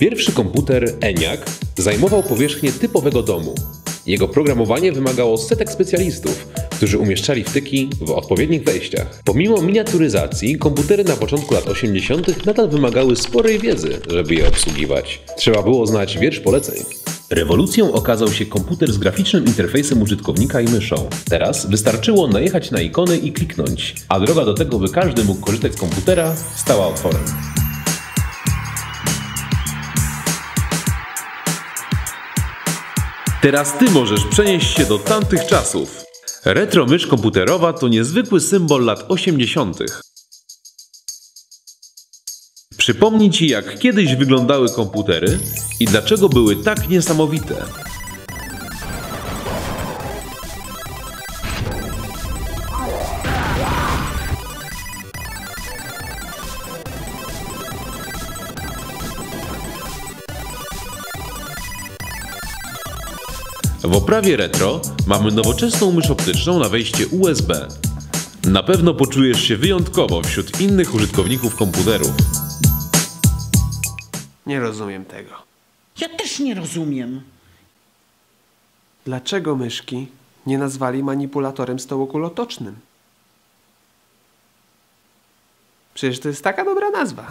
Pierwszy komputer ENIAC zajmował powierzchnię typowego domu. Jego programowanie wymagało setek specjalistów, którzy umieszczali wtyki w odpowiednich wejściach. Pomimo miniaturyzacji, komputery na początku lat 80. nadal wymagały sporej wiedzy, żeby je obsługiwać. Trzeba było znać wiersz poleceń. Rewolucją okazał się komputer z graficznym interfejsem użytkownika i myszą. Teraz wystarczyło najechać na ikony i kliknąć, a droga do tego, by każdy mógł korzystać z komputera, stała otworem. Teraz ty możesz przenieść się do tamtych czasów. Retro mysz komputerowa to niezwykły symbol lat 80. Przypomni ci, jak kiedyś wyglądały komputery i dlaczego były tak niesamowite. W oprawie retro mamy nowoczesną mysz optyczną na wejście USB. Na pewno poczujesz się wyjątkowo wśród innych użytkowników komputerów. Nie rozumiem tego. Ja też nie rozumiem. Dlaczego myszki nie nazwali manipulatorem stołokulotocznym? Przecież to jest taka dobra nazwa.